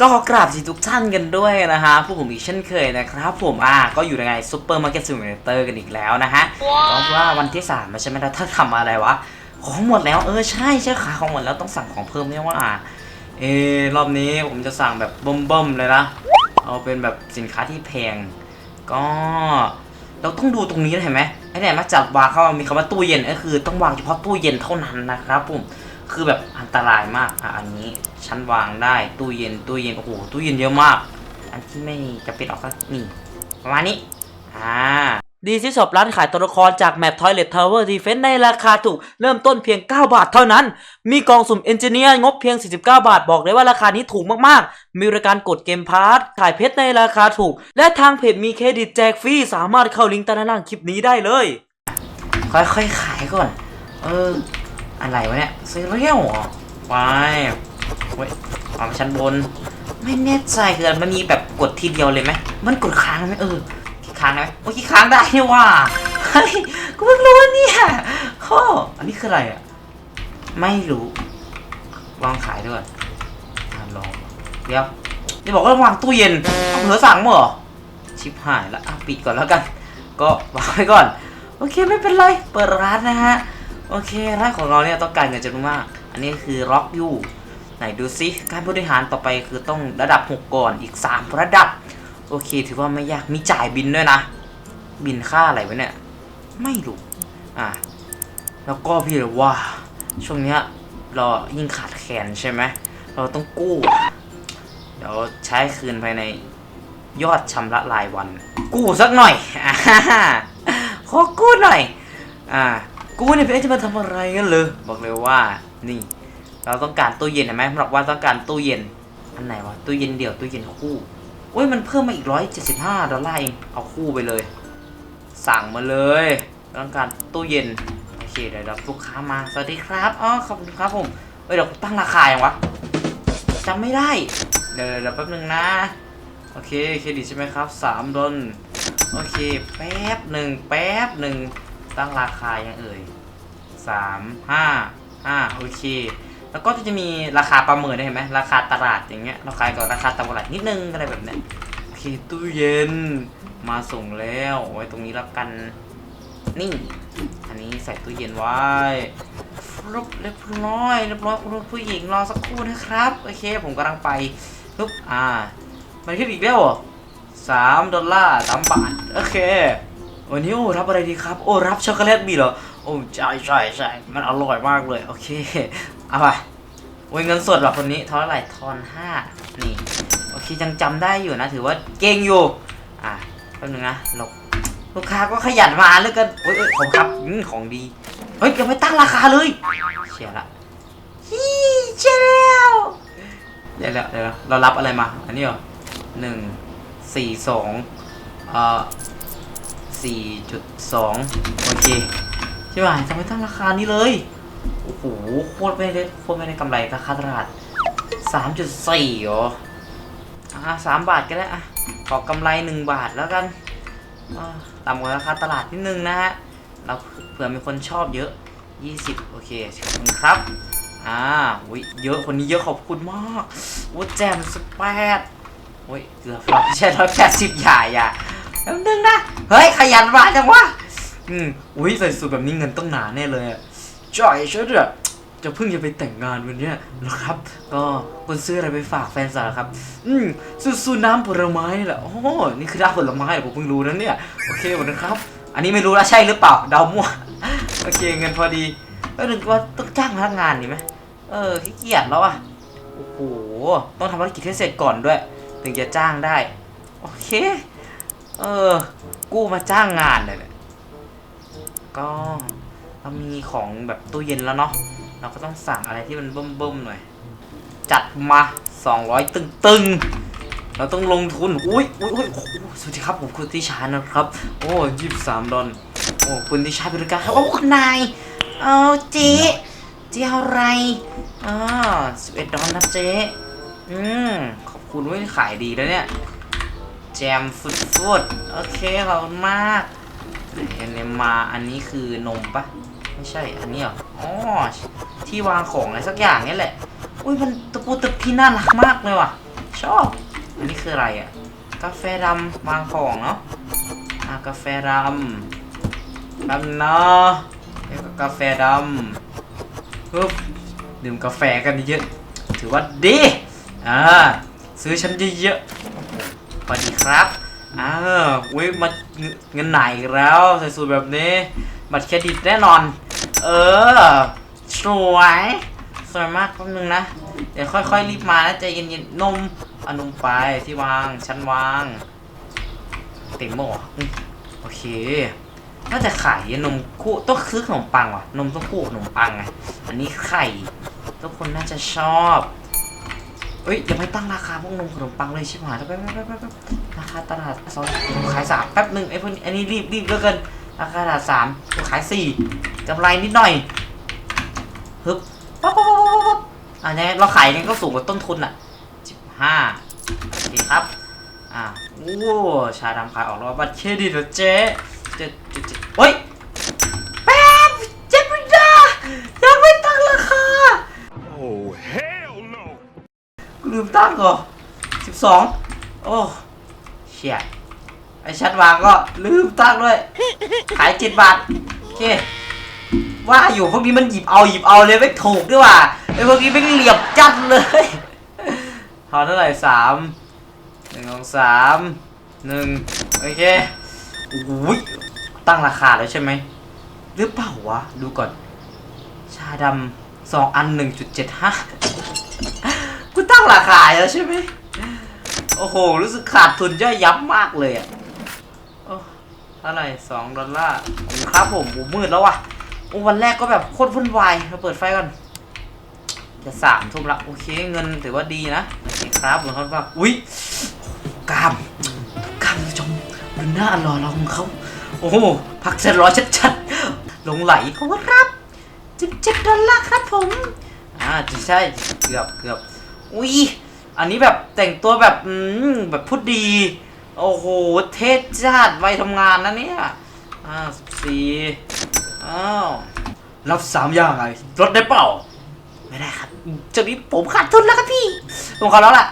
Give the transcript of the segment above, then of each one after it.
ก็ขอกราบสิทุกท่านกันด้วยนะฮะผู้ผมอีกเช่นเคยนะครับผมอ่าก็อยู่ในซูเปอร์มาร์เก็ตซิมูเลเตอร์กันอีกแล้วนะฮะเพราะว่าวันที่3ไม่ใช่ไหมแล้วถ้าทำอะไรวะ ของหมดแล้วเออใช่ใช่ขาของหมดแล้วต้องสั่งของเพิ่มเนี่ยว่าเออรอบนี้ผมจะสั่งแบบเบิ่มๆเลยนะเอาเป็นแบบสินค้าที่แพง ก็เราต้องดูตรงนี้นะเห็นไหมไอ้เนี่ยมาจับวางเข้ามามีคำว่าตู้เย็นก็คือต้องวางเฉพาะตู้เย็นเท่านั้นนะครับผม คือแบบอันตรายมากอะอันนี้ชั้นวางได้ตู้เย็นตู้เย็นโอ้โหตู้เย็นเยอะมาก อันที่ไม่จะเป็นออกก็นี่ประมาณนี้อ่าดีที่สอบร้านขายตัวละครจากแมป Toilet Tower Defense ในราคาถูกเริ่มต้นเพียง 9 บาทเท่านั้น มีกองสุ่มเอนจิเนียร์งบเพียง 49 บาท บอกเลยว่าราคานี้ถูกมากๆ มีบริการกดเกมพาร์ทขายเพชรในราคาถูก และทางเพจมีเครดิตแจกฟรี สามารถเข้าลิงก์ใต้นล่างคลิปนี้ได้เลย ค่อยๆขายก่อน เออ อะไรวะเนี่ยซีเรียลเหรอไปเว้ยเอาไปชั้นบน ไม่แน่ใจคือมันมีแบบกดทีเดียวเลยไหมมันกดค้างไหมเออค้างไหมโอ้ยค้างได้นี่ว่าเฮ้ยกูเพิ่งรู้ว่าเนี่ยข้ออันนี้คืออะไรอะไม่รู้ลองขายด้วยอะลองเดี๋ยวจะบอกว่าวางตู้เย็นเอาเผลอสั่งมั้งหรอชิบหายละอะปิดก่อนแล้วกัน ก็วางไว้ก่อน โอเคไม่เป็นไร เปิดร้านนะฮะ โอเคร้านของเราเนี่ยต้องการเงินจำนวนมาก อันนี้คือล็อกอยู่ไหนดูซิการบริหารต่อไปคือต้องระดับ 6 ก่อนอีก 3 ระดับ โอเค ถือว่าไม่ยากมีจ่ายบินด้วยนะ บินค่าอะไรวะเนี่ย ไม่รู้อะแล้วก็พี่เลยว่า ช่วงเนี้ยเรายิ่งขาดแคลนใช่ไหมเราต้องกู้ เดี๋ยวใช้คืนภายในยอดชำระรายวัน กู้สักหน่อยอขอกู้หน่อย อ่า กูเนี่ยเป็นจะมาทำอะไรกันเลยบอกเลยว่า นี่ เราต้องการตู้เย็นเห็นไหมบอกว่าต้องการตู้เย็น อันไหนวะ ตู้เย็นเดี่ยว ตู้เย็นคู่โอ้ย มันเพิ่มมาอีกร้อยเจ็ดสิบห้าดอลลาร์เอง เอาคู่ไปเลย สั่งมาเลย ต้องการตู้เย็น โอเค เดี๋ยวรับลูกค้ามา สวัสดีครับ อ๋อ ขอบคุณครับผม เอ้ย เดี๋ยวตั้งราคาอยังวะจำไม่ได้ เดี๋ยวเดี๋ยวแป๊บนึงนะ โอเค เครดิตใช่ไหมครับสามดอลโอเค แป๊บหนึ่งแป๊บหนึ่ง ตั้งราคายังเอ่ยสามห้าห้าโอเค แล้วก็จะมีราคาประเมินได้เห็นไหมราคาตลาดอย่างเงี้ยเราขายกับราคาตลาดนิดนึงอะไรแบบเนี้ยโอเคตู้เย็นมาส่งแล้วไว้ตรงนี้แล้วกันนี่ อันนี้ใส่ตู้เย็นไว้ฟลุปเรียบร้อยเรียบร้อยคุณผู้หญิงรอสักครู่นะครับโอเค ผมกำลังไปปุ๊บอ่ามันขึ้นอีกแล้วเหรอสามดอลลาร์สามบาทโอเค วันนี้โอ้รับอะไรดีครับ โอ้รับช็อกโกแลตบีเหรอ โอ้ใช่ใช่ใช่มันอร่อยมากเลย โอเค เอาไปโอ้ยเงินสดเหรอคนนี้เท่าไหร่ทอนห้านี่ โอเคยังจำได้อยู่นะ ถือว่าเก่งอยู่ อะแป๊บนึงนะเราลูกค้าก็ขยันมาเหลือเกินโอ้ยเอ้ยผมครับอของดี เฮ้ยยังไม่ตั้งราคาเลยเชียร์ละฮีเชียร์แล้วเดี๋ยวเดี๋ยวเดี๋ยวเรารับอะไรมา อันนี้เหรอหนึ่งสี่สองเอ่อ สี่จุดสองโอเค ใช่ไหมทำไมตั้งราคานี้เลย โอ้โห โคตรไม่ได้โคตรไม่ได้กำไรราคาตลาดสามจุดสี่เหรออะสามบาทก็ได้อะขอกำไรหนึ่งบาทแล้วกันต่ำกว่าราคาตลาดนิดนึงนะฮะ เราเผื่อมีคนชอบเยอะ 20 โอเคขอบคุณครับ อ่าอุ้ยเยอะคนนี้เยอะขอบคุณมากโอ้แจมสแปดโอ้ยเกือบร้อยไม่ใช่ร้อยแปดสิบอย่อย่า แป๊บนึงนะ เฮ้ย ขยันมาจังวะ อืม อุ้ยใส่สูทแบบนี้เงินต้องหนาแน่เลยอะจ่อยชื่อเถอะจะเพิ่งจะไปแต่งงานวันเนี้ยนะครับ ก็คุณซื้ออะไรไปฝากแฟนสาวครับ อืมสู้ๆน้ำผลไม้นี่แหละโอ้นี่คือน้ำผลไม้เหรอผมเพิ่งรู้นะเนี่ย โอเคหมดนะครับ อันนี้ไม่รู้ล้วใช่หรือเปล่าเดามั่ว โอเคเงินพอดีแล้วนึกว่าต้องจ้างพนักงานดีไหมเออขี้เกียจแล้วอะ โอ้โห ต้องทำภารกิจให้เสร็จก่อนด้วย ถึงจะจ้างได้ โอเค เออ กู้มาจ้างงานเลยแหละก็เรามีของแบบตู้เย็นแล้วเนาะ เราก็ต้องสั่งอะไรที่มันเบิ่มๆหน่อย จัดมา200ตึงๆ เราต้องลงทุน อุ้ยอุ้ยอุ้ยสวัสดีครับ ผมคุณติชานะครับ โอ้ยี่สามดอลโอ้คุณติชาบริการครับ โอ้คุณนาย เอาเจ๊เจ๊เอาอะไรอ่าสิบเอ็ดดอลนะเจ๊อืม ขอบคุณเว้ยขายดีแล้วเนี่ย แจมฟุดฟุดโอเคขอบคุณมากไหนอันนี้มาอันนี้คือนมปะไม่ใช่อันนี้เหรออ๋อที่วางของอะไรสักอย่างนี่แหละ อุ้ยมันตะปูตะพีน่ารักมากเลยว่ะ ชอบ อันนี้คืออะไรอะ กาแฟดำวางของเนาะอ่ากาแฟดำดำเนาะแล้วก็กาแฟดำปึ๊บดื่มกาแฟกันเยอะ ถือว่าดีอ่าซื้อฉันเยอะๆ วัสดีครับอ้าวอุ้ยมาเงินไหนแล้วใส่สูตรแบบนี้ บัตรเครดิตแน่นอน เออ สวย สวยมากแป๊บนึงนะ เดี๋ยวค่อยๆรีบมานะใจเย็นๆนมอานมไปที่วางชั้นวางเต็มหม้ออืมโอเคน่าจะขายนมคู่ต้องซื้อขนมปังว่ะ นมต้องคู่ขนมปังไงอันนี้ไข่ทุกคนน่าจะชอบ เอ้ยอย่าไปตั้งราคาพวกนมขนมปังเลยใช่ไหมแป๊บแป๊บแป๊บแป๊บแป๊บราคาตลาดสองขายสามแป๊บหนึ่งไอ้พวกนี้อันนี้รีบรีบเหลือเกินราคาตลาดสามขายสี่กำไรนิดหน่อยฮึบป๊บปั๊บปั๊บป๊บปั๊บอันนี้เราขายเนี่ยก็สูงกว่าต้นทุนอะสิบห้าโอเคครับอ่าโอ้ชาดำขายออกแล้วบัตรเครดิตเหรอเจ๊เจ๊เจ๊เจ๊เฮ้ยแป๊บเจ๊ไม่ได้ยังไม่ตั้งราคา Oh, hell no! ลืมตั้งเหรอสิบสองโอ้เชี่ยไอชัดวางก็ลืมตั้งด้วย ขายเจ็ดบาทโอเคว่าอยู่พวกนี้มันหยิบเอาหยิบเอาเลยไม่ถูกด้วยว่ะไอพวกนี้ไม่เหลียมจัดเลยทอนเท่าไหร่สามหนึ่งสองสามหนึ่งโอเคโอ้ยตั้งราคาแล้วใช่ไหมหรือเปล่าวะ ดูก่อน ชาดำสองอันหนึ่งจุดเจ็ดห้า กูตั้งราคาแล้วใช่ไหมโอ้โห รู้สึกขาดทุนย่อยยับมากเลยอะอ้เท่าไหร่สองดอลลาร์ครับผมผมมืดแล้วว่ะโอ้วันแรกก็แบบโคตรวุ่นวายเราเปิดไฟก่อน จะสามทุ่มละโอเคเงินถือว่าดีนะโอเคครับเหมือนเขาว่าอุ้ยกามกามผู้ชมดูหน้าหล่อเราของเขา โอ้โหพักเสร็จร้อยชัดๆหลงไหลเขาครับจิบเจ็ดดอลลาร์ครับผม อ่าใช่เกือบเกือบ อุ้ยอันนี้แบบแต่งตัวแบบอืมแบบพูดดี โอ้โห เทศชาติไว้ทำงานนะเนี่ยอ่าสิบสี่อ้าวรับสามอย่างไงลดได้เปล่า ไม่ได้ครับจุดนี้ผมขาดทุนแล้วครับพี่ ผมขอแล้วล่ะ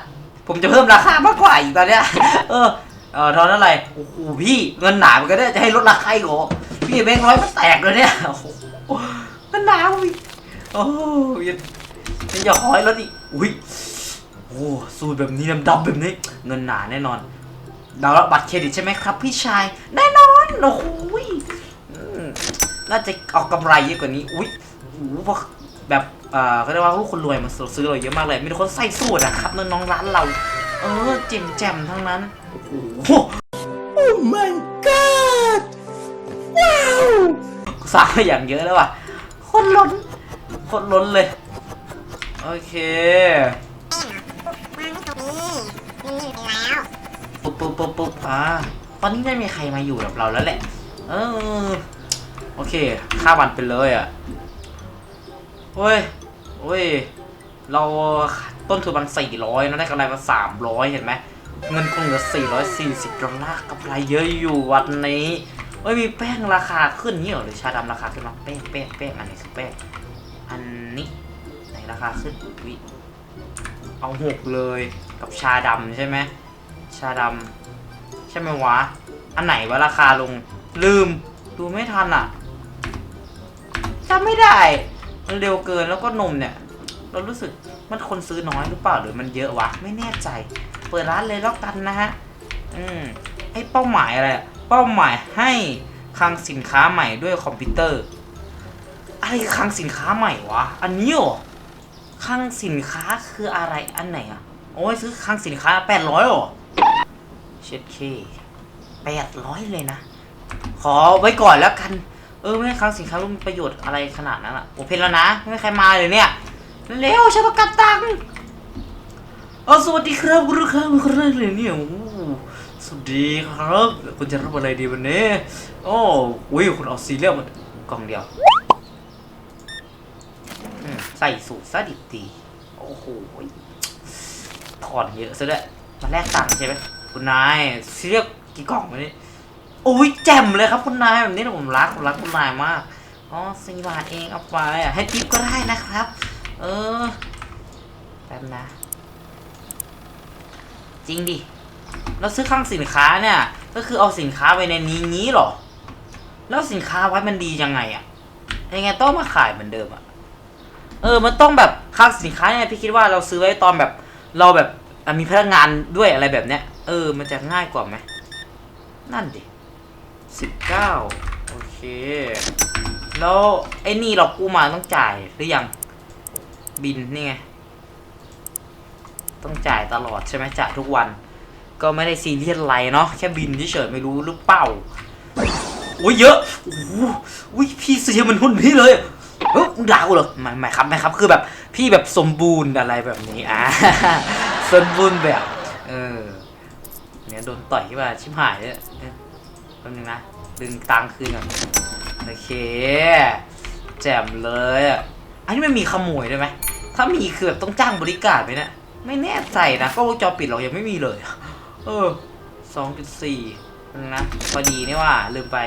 ผมจะเพิ่มราคามากกว่าอีกตอนเนี้ย เออ เออเท่านั้นอะไรโอ้โหพี่เงินหนามันก็ได้จะให้ลดราคาอีกเหรอพี่แบงค์ร้อยมันแตกเลยเนี่ยโอ้โหเงินหนาพี่โอ้ยยังยังจะขอให้ลดอีก อุ้ยโอ้สูตรแบบนี้ดำๆแบบนี้ เงินหนาแน่นอนดาวน์บัตรเครดิตใช่ไหมครับ พี่ชาย แน่นอนโอ้โหยอืมน่าจะเอากำไรเยอะกว่านี้ อุ้ยโอ้โหพวกแบบเอ่อเขาเรียกว่าพวกคนรวยมาซื้อเราเยอะมากเลย มีแต่คนใส่สูตรนะครับน้องๆร้านเรา เออเจ่มแจ่มๆทั้งนั้น โอ้โห Oh my god ว้าวสาวอย่างเยอะแล้วว่ะ คนล้น คนล้นเลย โอเคปุ๊บปุ๊บปุ๊บปุ๊บอ่าตอนนี้ไม่มีใครมาอยู่กับเราแล้วแหละ เออ โอเคค่าวันไปเลยอะโอ้ยโอ้ย เราต้นทุนมันสี่ร้อยนะได้กำไรมาสามร้อยเห็นไหมเงินคงเหลือสี่ร้อยสี่สิบดอลลาร์กำไรเยอะอยู่วันนี้เอ้ยมีแป้งราคาขึ้นนี่เหรอหรือชาดำราคาขึ้นมาแป้งแป้งแป้งอันไหนคือแป้งอันนี้ไหน ราคาขึ้นวิเอาหกเลยกับชาดำใช่ไหมชาดำใช่ไหมวะ อันไหนวะราคาลง ลืมดูไม่ทันอะจำไม่ได้มันเร็วเกินแล้วก็นมเนี่ย เรารู้สึกมันคนซื้อน้อยหรือเปล่าหรือมันเยอะวะ ไม่แน่ใจ เปิดร้านเลยแล้วกันนะฮะ อืมให้เป้าหมายอะไรอะเป้าหมายให้คลังสินค้าใหม่ด้วยคอมพิวเตอร์ อะไรคือคลังสินค้าใหม่วะ อันนี้เหรอ คลังสินค้าคืออะไรอันไหนอะ โอ้ยซื้อคลังสินค้าแปดร้อยหรอ เช็ดเคแปดร้อยเลยนะ ขอไว้ก่อนแล้วกัน เออ ไม่ให้คลังสินค้ารู้มีประโยชน์อะไรขนาดนั้นอะโอเพนแล้วนะ ไม่มีใครมาเลยเนี่ย เร็วฉันต้องการตังค์เออสวัสดีครับคุณลูกค้ามาคนแรกเลยเนี่ยโอ้สวัสดีครับ คุณจะรับอะไรดีวันนี้ โอ้อุ้ยคุณเอาซีเรียลมากล่องเดียว ใส่สูตรซะดิบดี โอ้โห ถอนเยอะซะด้วยมาแลกตังค์ใช่ไหมคุณนายเรียลกี่กล่องวันนี้โอ้ยแจ่มเลยครับคุณนายแบบนี้ผมรักผมรักคุณนายมากอ๋อสี่บาทเองเอาไปอะให้ทิปก็ได้นะครับ เออแป๊บนะ จริงดิ เราซื้อคลังสินค้าเนี่ย ก็คือเอาสินค้าไว้ในนี้งี้หรอ แล้วสินค้าไว้มันดียังไงอะยังไงต้องมาขายเหมือนเดิมอะ เออมันต้องแบบคลังสินค้าเนี่ยพี่คิดว่าเราซื้อไว้ตอนแบบเราแบบมีพนักงานด้วยอะไรแบบเนี้ย เออ มันจะง่ายกว่าไหมนั่นดิสิบเก้าโอเค แล้วไอ้นี่เรากู้มาต้องจ่ายหรือยังบินนี่ไง ต้องจ่ายตลอดใช่ไหมจ่ายทุกวัน ก็ไม่ได้ซีเรียสอะไรเนาะแค่บินเฉยๆไม่รู้หรือเปล่าโอ้ยเยอะโอ้ยพี่เสียมันหุ่นพี่เลย เฮ้ยมึงด่ากูเหรอไม่ไม่ครับไม่ครับ คือแบบพี่แบบสมบูรณ์อะไรแบบนี้อ่าสมบูรณ์แบบ เออ เนี่ยโดนต่อยขึ้นมาชิบหายเลยออแป๊บนึงนะดึงตังคืนก่อนโอเค แจ่มเลยอะอันนี้มันมีขโมยด้วยไหมถ้ามีคือแบบต้องจ้างบริการไหมเนะไม่แน่ใจนะก็วงจรปิดเรายังไม่มีเลย เออสองจุดสี่นะพอดีนี่ว่าลืมไป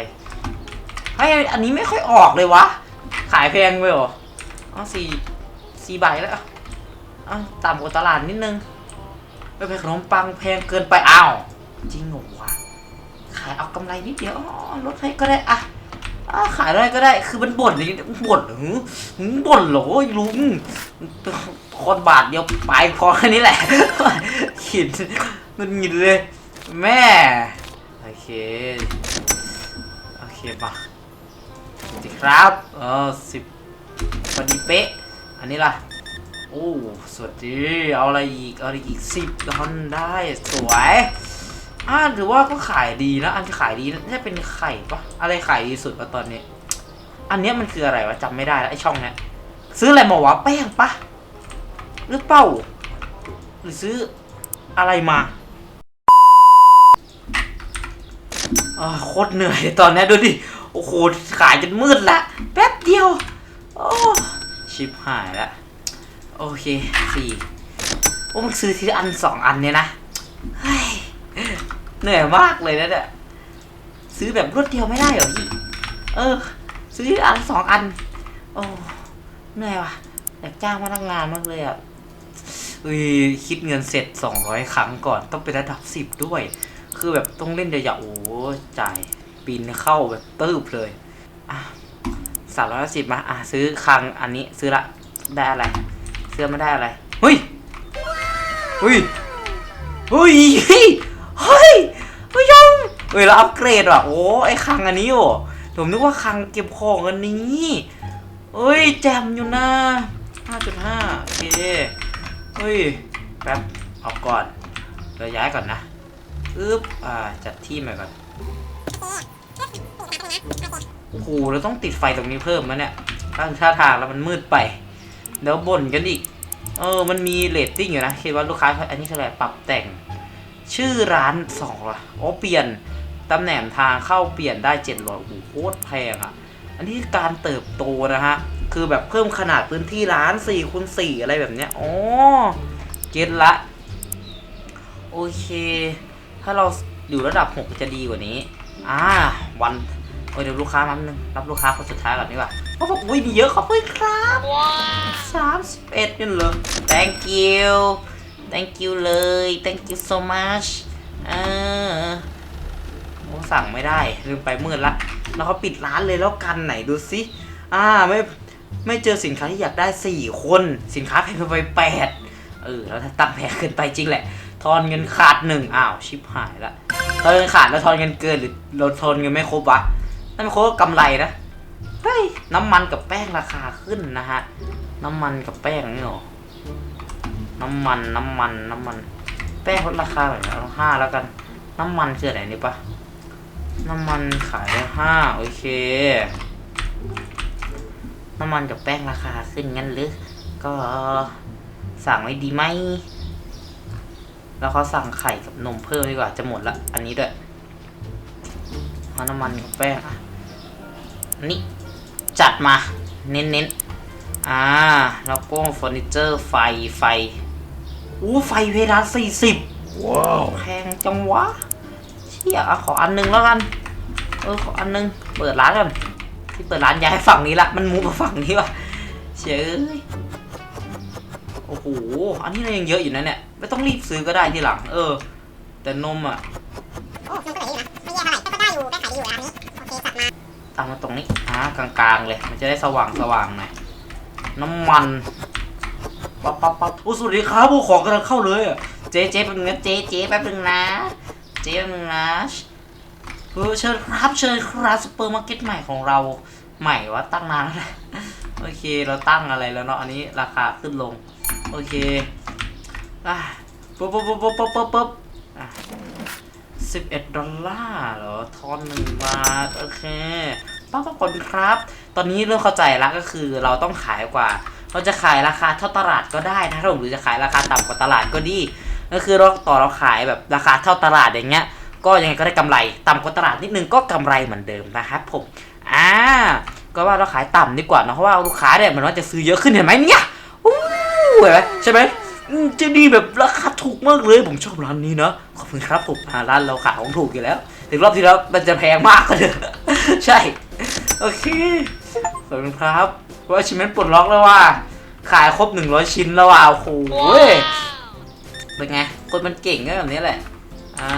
เฮ้ยอันนี้ไม่ค่อยออกเลยวะ ขายแพงไปหรออ๋อสี่สี่ใบแล้วอะอ๋อต่ำกว่าตลาดนิดนึงไม่เป็นขนมปังแพงเกินไปอ้าวจริงเหรอวะขายเอากำไรนิดเดียวลดให้ก็ได้อะอะขายอะไรก็ได้ คือมันบ่นนี่บ่นหรือหึบ่นเหรอโอ้ยลุงคนบาทเดียวไปพอแค่นี้แหละขิดมันหงิดเลย แม่ โอเค โอเคมา สวัสดีครับเออสิบพอดีเป๊ะ อันนี้ล่ะ โอ้สวัสดี เอาอะไรอีก เอาอะไรอีกสิบดอนได้สวยอ่าถือว่าก็ขายดีนะ อันที่ขายดีน่าเป็นไข่ปะอะไรขายดีสุดวะตอนนี้ อันเนี้ยมันคืออะไรวะจำไม่ได้แล้วไอช่องเนี้ยซื้ออะไรมาวะแป้งปะหรือเปล่าหรือซื้ออะไรมาอ่าโคตรเหนื่อยตอนนี้ดูดิ โอ้โห ขายจนมืดละ แป๊บเดียว โอ้ ชิบหายละ โอเคสี่โอ้มึงซื้อทีละอันสองอันเนี่ยนะ เฮ้ย เหนื่อยมากเลยนะเนี่ย ซื้อแบบรวดเดียวไม่ได้เหรอพี่ เออ ซื้อทีละอันสองอัน โอ้ เหนื่อยว่ะอยากจ้างพนักงานมากเลยอะอุ้ยคิดเงินเสร็จสองร้อยครั้งก่อนต้องเป็นระดับสิบด้วย คือแบบต้องเล่นยาวๆโอ้จ่าย ปีนเข้าแบบตื้บเลยสามร้อยสิบมา อะซื้อคังอันนี้ซื้อละได้อะไร เสื้อไม่ได้อะไร เฮ้ย เฮ้ย เฮ้ย เฮ้ยยผู้ชมเฮ้ยเราอัปเกรดว่ะ โอ้ไอ้คังอันนี้โอ้ผมนึกว่าคังเก็บของอันนี้เฮ้ย แจมอยู่นะ5.5โอเคเฮ้ย แป๊บเอาก่อนเราย้ายก่อนนะอึ๊บ อ่า จัดที่ใหม่ก่อน โอ้โหเราต้องติดไฟตรงนี้เพิ่มมั้เนี่ยตั้งท่าทางแล้วมันมืดไปเดี๋ยวบ่นกันอีก เออ มันมีเรตติ้งอยู่นะคิดว่าลูกค้า อันนี้เท่าไหร่ปรับแต่ง ชื่อร้านสองร้อยโอเปลี่ยนตำแหน่งทางเข้าเปลี่ยนได้เจ็ดร้อยโอ้โหโคตรแพงอะ อันนี้การเติบโตนะฮะ คือแบบเพิ่มขนาดพื้นที่ร้านสี่คูณสี่อะไรแบบเนี้ยอ๋อเก็ตละ โอเค ถ้าเราอยู่ระดับหกจะดีกว่านี้ อ่า วัน โอ้ยเดี๋ยวลูกค้ามาแป๊บนึงรับลูกค้าคนสุดท้ายก่อนดีกว่าเขาบอกอุ้ยมีเยอะขอบคุณครับสามสิบเอ็ดนี่เลย thank you thank you เลย thank you so much เออโอ้สั่งไม่ได้ ลืมไปมืดละ แล้วเขาปิดร้านเลยแล้วกันไหนดูสิอ่าไม่ไม่เจอสินค้าที่อยากได้สี่คน สินค้าแพงไปแปดเออแล้วถ้าตั้งแพงเกินไปจริงแหละ ทอนเงินขาดหนึ่งอ้าว ชิบหายละทอนเงินขาดแล้วทอนเงินเกินหรือเราทอนเงินไม่ครบวะ นั่นไม่ครบก็กำไรนะเฮ้ยน้ำมันกับแป้งราคาขึ้นนะฮะ น้ำมันกับแป้งนี่หรอ น้ำมัน น้ำมัน น้ำมัน แป้งลดราคาหน่อยนะเอาห้าแล้วกัน น้ำมันคืออะไรนี่ปะน้ำมันขายได้ห้าโอเค น้ำมันกับแป้งราคาขึ้นงั้นหรือ ก็สั่งไว้ดีไหม แล้วเขาสั่งไข่กับนมเพิ่มดีกว่าจะหมดละ อันนี้ด้วยเอาน้ำมันกับแป้งอะ นี่จัดมาเน้นๆอ่า แล้วก็เฟอร์นิเจอร์ไฟไฟอู้ไฟเพดานสี่สิบ Wow. แพงจังวะเชี่ยอะขออันหนึงแล้วกัน เออขออันหนึง เปิดร้านก่อนที่เปิดร้านย้ายฝั่งนี้ละ มันมูฟมาฝั่งนี้ว่ะเชยเอ้ยโอ้โห อันนี้เรายังเยอะอยู่นะเนี่ย ไม่ต้องรีบซื้อก็ได้ทีหลัง เออ แต่นมอะ เอามาตรงนี้อ่ากลางๆเลย มันจะได้สว่างสว่างๆหน่อยน้ำมันปั๊บปั๊บปั๊บโอ้สวัสดีครับโอ้ของกำลังเข้าเลยอะเจ๊เจ๊แป๊บนึงนะเจ๊เจ๊แป๊บนึงนะเจ๊แป๊บนึงนะเออเชิญครับเชิญครับซุปเปอร์มาร์เก็ตใหม่ของเราใหม่ว่าตั้งนานแล้วแหละโอเคเราตั้งอะไรแล้วเนาะอันนี้ราคาขึ้นลง โอเคอะปุ๊บปุ๊บปุ๊บปุ๊บปุ๊บปุ๊บปุ๊บอะ สิบเอ็ดดอลลาร์เหรอทอนหนึ่งบาท โอเคป้าป้าก่อนครับ ตอนนี้เริ่มเข้าใจแล้วก็คือเราต้องขายกว่า เราจะขายราคาเท่าตลาดก็ได้นะครับผมหรือจะขายราคาต่ำกว่าตลาดก็ดี ก็คือเราต่อเราขายแบบราคาเท่าตลาดอย่างเงี้ย ก็ยังไงก็ได้กำไร ต่ำกว่าตลาดนิดนึงก็กำไรเหมือนเดิมนะครับผม อ่า ก็ว่าเราขายต่ำดีกว่านะเพราะว่าลูกค้าเนี่ยมันว่าจะซื้อเยอะขึ้นเห็นไหมเนี่ยอู้เห็นไหมใช่ไหม จะดีแบบราคาถูกมากเลยผมชอบร้านนี้นะขอบคุณครับผมอ่าร้านเราขายของถูกอยู่แล้วถึงรอบที่แล้วมันจะแพงมากเลยใช่ โอเคขอบคุณครับว่าชิมเมนปลดล็อกแล้วว่า ขายครบ 100 ชิ้นแล้วว่ะโอ้โหเป็นไง คนมันเก่งก็แบบนี้แหละ อ่า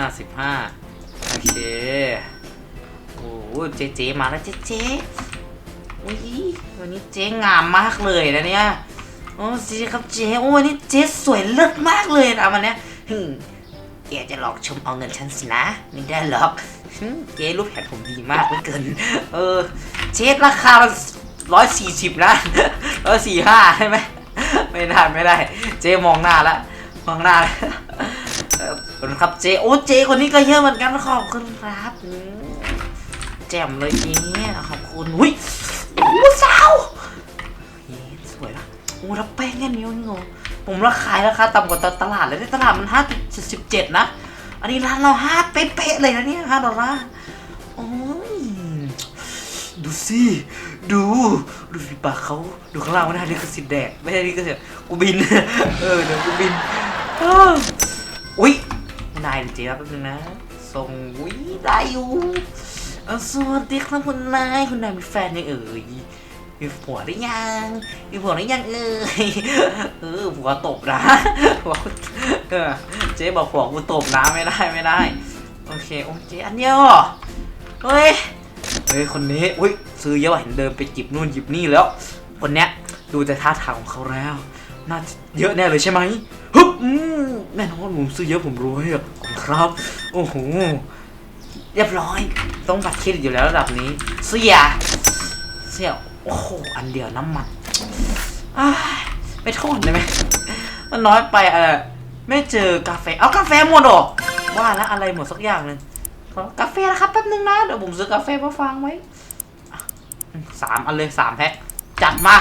15โอเคโอ้โหเจ๊เจมาแล้วเจ๊เจ๊อุ้ยวันนี้เจ๊งามมากเลยนะเนี่ย โอ้เจ๊ครับเจ๊โอ้วันนี้เจ๊สวยเลิศมากเลยนะวันเนี้ยหึ่มแกจะหลอกชมเอาเงินฉันสินะไม่ได้หรอกหึ่มเจ๊รูปแผนผมดีมากเหลือเกิน เออ เจ๊ราคามันร้อยสี่สิบนะร้อยสี่ห้าใช่ไหมไม่ได้ไม่ได้ เจ๊มองหน้าละมองหน้าละเออขอบคุณครับเจโอ้เจคนนี้ก็เยอะเหมือนกันขอบคุณครับแจ่มเลยเจ๊ขอบคุณอุ้ยโอ้สาวเฮ้ยสวยนะ โอ้แล้วแป้งแค่นี้วนี่งงผมราคายราคาต่ำกว่าตลาดเลยตลาดมันห้าจุดสิบเจ็ดนะ อันนี้ร้านเราห้าเป๊ะๆเลยนะเนี่ยห้าดอลลาร์โอ้ยดูสิดูดูฝีปากเขาดูข้างล่างไม่ได้ลิขสิทธิ์แดกไม่ใช่ลิขสิทธิ์กูบิน เออเดี๋ยวกูบินอ้าวอุ๊ยนายจริงๆแล้วแป๊บนึงนะส่งอุ๊ยได้อยู่สวัสดีครับคุณนายคุณนายมีแฟนยังเอ่ย มีผัวหรือยังมีผัวหรือยังเอ่ยเออผัวตบนะผัวเออเจ๊บอกผัวกูตบนะไม่ได้ไม่ได้ โอเคโอเคอันเดียวเฮ้ยเฮ้ยคนนี้อุ้ยซื้อเยอะเห็นเดินไปจิบนู่นหยิบนี่แล้ว คนเนี้ยดูแต่ท่าทางของเขาแล้วน่าเยอะแน่เลยใช่ไหมฮึบอืมแน่นอนผมซื้อเยอะผมรวยอะขอบคุณครับ โอ้โหเรียบร้อย ต้องบัตรเครดิตอยู่แล้วระดับนี้ เสีย เสีย โอ้โห อันเดียวน้ำมันอ้ไม่โทอดได้ไหมมันน้อยไปเออไม่เจอกาแฟ เอากาแฟหมดเหรอว่าแล้วอะไรหมดสักอย่างหนึ่งกาแฟนะครับแป๊บนึงนะ เดี๋ยวผมซื้อกาแฟมาฟังไว้สามอันเลยสามแพ็คจัดมา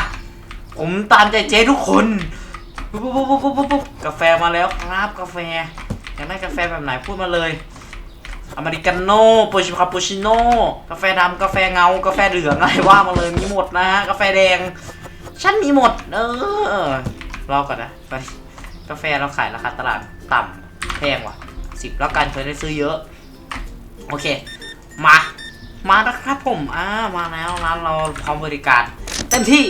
ผมตามใจเจ๊ทุกคนปุ๊บปุ๊บปุ๊บปุ๊บปุ๊บปุ๊บกาแฟมาแล้วครับกาแฟอยากได้กาแฟแบบไหนพูดมาเลย อเมริกาโน่โปชิคาปูชิโน่กาแฟดำกาแฟเงากาแฟเหลืองอะไรว่ามาเลยมีหมดนะฮะกาแฟแดง ฉันมีหมด เออรอก่อนนะไปกาแฟเราขายราคาตลาดต่ำแพงว่ะสิบแล้วกันเคยได้ซื้อเยอะ โอเค มา มาแล้วครับผมอ่ามาแล้วร้านเราพร้อมบริการเต็มที่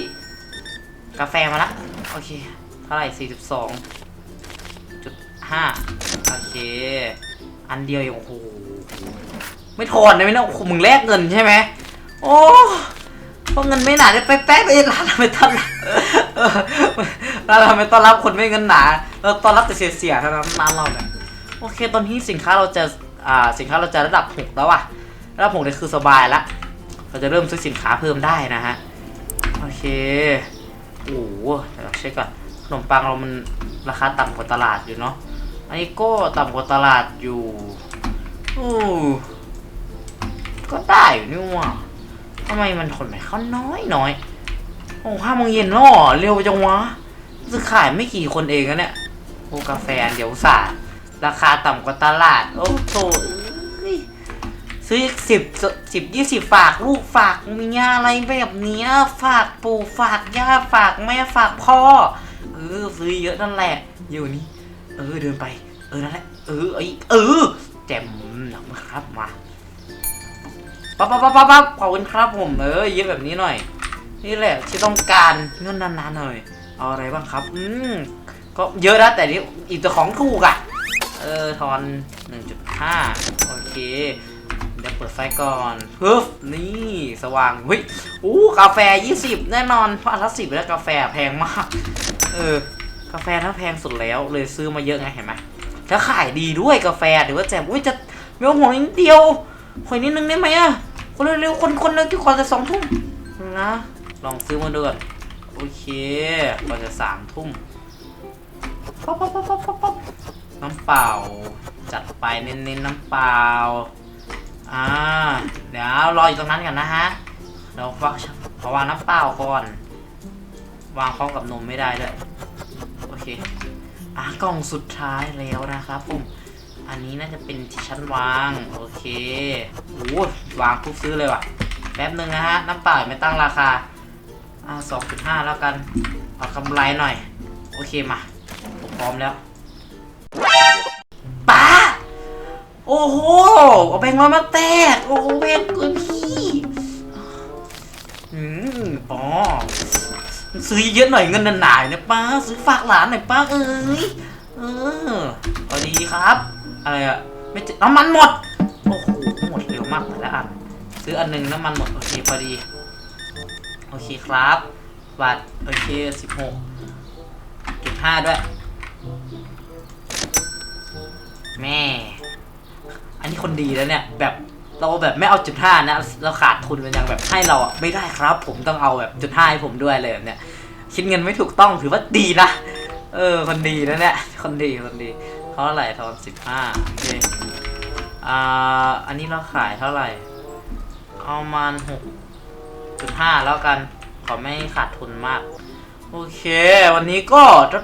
กาแฟมาละโอเคเท่าไหร่42จุดห้าโอเค อันเดียวเองโอ้โห ไม่ทอนเลยไหมนะโอ้โหมึงแลกเงินใช่ไหมโอ้เพราะเงินไม่หนาได้ไปแป๊บไปร้านไม่ต้อนรับเร้านเราไม่ต้อนรับคนไม่เงินหนาเราต้อนรับแต่เสียๆเท่านั้นร้านเราเนี่ยโอเคตอนนี้สินค้าเราจะอ่าสินค้าเราจะระดับหกแล้วว่ะระดับหกเนี่ยคือสบายละเราจะเริ่มซื้อสินค้าเพิ่มได้นะฮะโอเคโอ้โหเดี๋ยวเราเช็คก่อนขนมปังเรามันราคาต่ำกว่าตลาดอยู่เนาะอันนี้ก็ต่ำกว่าตลาดอยู่อู้ ก็ได้อยู่นี่ว่าทำไมมันคนไหนเขาน้อยน้อยโอ้ห้าโมงเย็นแล้วเหรอเร็วจังวะจะขายไม่กี่คนเองนะเนี่ยโอ้กาแฟเดี๋ยวสาดราคาต่ำกว่าตลาด โอ้โถเอ้ยซื้อสิบสิบยี่สิบฝากลูกฝากมียาอะไรแบบนี้ฝากปู่ฝากย่าฝากแม่ฝากพ่อ เออซื้อเยอะนั่นแหละ อยู่นี่ เออเดินไป เออนั่นแหละ เออไอเออแจ่มหนักครับมา ปั๊บปั๊บปั๊บปั๊บขอบคุณครับผมเออเยอะแบบนี้หน่อย นี่แหละที่ต้องการเงินนานๆหน่อย เอาอะไรบ้างครับ อืมก็เยอะนะแต่นี่อีกแต่ของถูกอะเออทอน 1.5 โอเคเดี๋ยวเปิดไฟก่อนฮึบนี่สว่างเฮ้ยอู้กาแฟ 20 แน่นอนเพราะอัละสิบแล้วกาแฟแพงมากเออกาแฟถ้าแพงสุดแล้วเลยซื้อมาเยอะไงเห็นไหมแล้วขายดีด้วยกาแฟถือว่าแจ่มอุ้ยจะไม่เอาห่วงนิดเดียวขอนิดนึงได้ไหมอะ เร็วๆคนคนเร็วที่ขอจะสองทุ่มนะ ลองซื้อมาดูก่อนโอเคก็จะสามทุ่มป๊อปป๊อปป๊อปป๊อปป๊อปน้ำเปล่า จัดไปเน้นๆน้ำเปล่า อ่า เดี๋ยวรออยู่ตรงนั้นก่อนนะฮะเดี๋ยวฟักขอวางน้ำเปล่าก่อน วางพร้อมกับนมไม่ได้ด้วย โอเค อะกล่องสุดท้ายแล้วนะครับผม อันนี้น่าจะเป็นที่ชั้นวาง โอเคโอ้วางปุ๊บซื้อเลยว่ะ แป๊บหนึ่งนะฮะ น้ำเปล่าไม่ตั้งราคา อ่าสองจุดห้าแล้วกัน เอากำไรหน่อย โอเคมาผมพร้อมแล้วป้าโอ้โห เอาแบงค์ร้อยมาแตก โอ้โหเวรเกินพี่อืมอ๋อซื้อเยอะหน่อยเงินหนาๆนี่ยป้า ซื้อฝากหลานหน่อยป้าเอ้ยเออพอดีครับ อะไรอะไม่เจอน้ำมันหมด โอ้โห หมดเร็วมากแต่ละอัน ซื้ออันหนึงน้ำมันหมด โอเคพอดี โอเคครับบัตรโอเคสิบหกจุดห้าด้วย แม่ อันนี้คนดีแล้วเนี่ย แบบเราแบบไม่เอาจุดห้านะ เราขาดทุนมันยังแบบให้เราอะ ไม่ได้ครับ ผมต้องเอาแบบจุดห้าให้ผมด้วยเลยแบบเนี่ย คิดเงินไม่ถูกต้องถือว่าดีนะ เออ คนดีนะเนี่ย คนดี คนดี ท่าไหร่ทอนสิบห้าโอเค อ่า อันนี้เราขายเท่าไหร่ เอามันหกจุดห้าแล้วกัน ขอไม่ขาดทุนมาก โอเค วันนี้ก็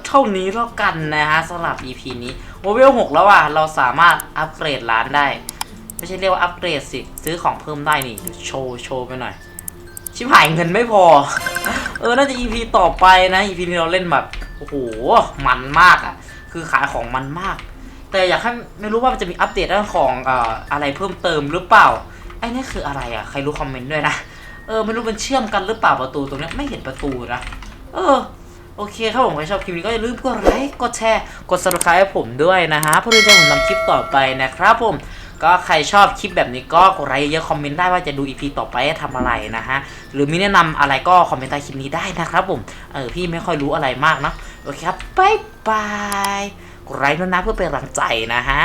เท่านี้แล้วกันนะฮะสำหรับ EP นี้โมเวล6แล้วอะ เราสามารถอัปเกรดร้านได้ ไม่ใช่เรียกว่าอัปเกรดสิ ซื้อของเพิ่มได้นี่โชว์โชว์ไปหน่อย ชิบหายเงินไม่พอ เออ น่าจะ EP ต่อไปนะ EP นี้เราเล่นแบบ โอ้โห มันมากอะ คือขายของมันมาก แต่อยากให้ไม่รู้ว่ามันจะมีอัปเดตเรื่องของอะไรเพิ่มเติมหรือเปล่าไอ้นี่คืออะไรอะใครรู้คอมเมนต์ด้วยนะเออไม่รู้มันเชื่อมกันหรือเปล่าประตูตรงนี้ไม่เห็นประตูนะเออโอเคครับผมใครชอบคลิปนี้ก็อย่าลืมกดไลค์กดแชร์กด subscribe ให้ผมด้วยนะฮะเพื่อที่จะผมทำคลิปต่อไปนะครับผมก็ใครชอบคลิปแบบนี้ก็กดไลค์เยอะคอมเมนต์ได้ว่าจะดู EP ต่อไปให้ทำอะไรนะฮะหรือมีแนะนำอะไรก็คอมเมนต์ใต้คลิปนี้ได้นะครับผมเออพี่ไม่ค่อยรู้อะไรมากเนะ โอเคครับบ๊ายบายกดไลค์ด้วยนะเพื่อเป็นกำลังใจนะฮะ